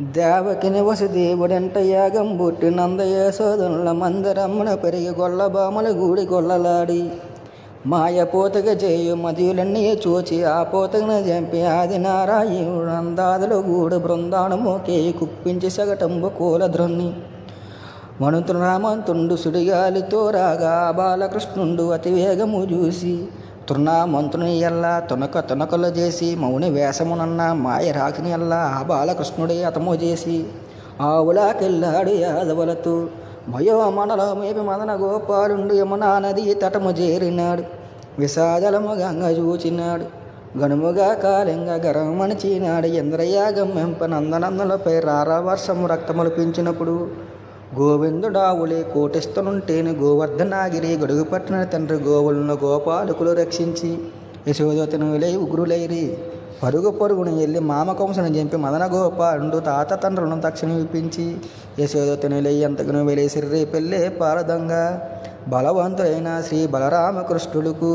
దేవకిని వసుదేవుడంట యాగం బుట్టి నందయశోదనుల మందరమ్మన పెరిగి గొల్లబామల గూడి గొల్లలాడి. మాయ పోతగ చేయు మదియులన్నీ చూచి ఆ పోతగన చంపి ఆది నారాయణుడు అందాదుల గూడు బృందానము కేయి కుప్పించి సగటంబు కూలధ్రుణ్ణి మనుతుడు రామంతుండు సుడిగాలితో రాగా బాలకృష్ణుండు అతివేగము చూసి తృణామంతుని ఎల్లా తునక తునకలు చేసి మౌని వేషమునన్న మాయ రాకిని ఎల్లా ఆ బాలకృష్ణుడే అతము చేసి ఆవులాకెళ్ళాడు యాదవలతు భయో మనలో మేపి మదన గోపాలుండు యమునా నది తటము చేరినాడు. విషాదలము గంగ చూచినాడు. గనుముగా కాలింగ గరమణిచినాడు ఇంద్రయాగం మెంప నందనందలపై రారా వర్షము రక్తములు పెంచినప్పుడు గోవిందుడావులే కోటిస్తునుంటేను గోవర్ధనాగిరి గడుగుపట్టిన తండ్రి గోవులను గోపాలకులు రక్షించి యశోదతనులై ఉగ్రులైరి పరుగు పరుగును వెళ్ళి మామకంసును చంపి మదన గోపాలుడు తాత తండ్రులను తక్షణం ఇప్పించి యశోదతనులై ఎంతకును వెలేసిర్రి పెళ్ళే పారదంగా. బలవంతులైన శ్రీ బలరామకృష్ణులకు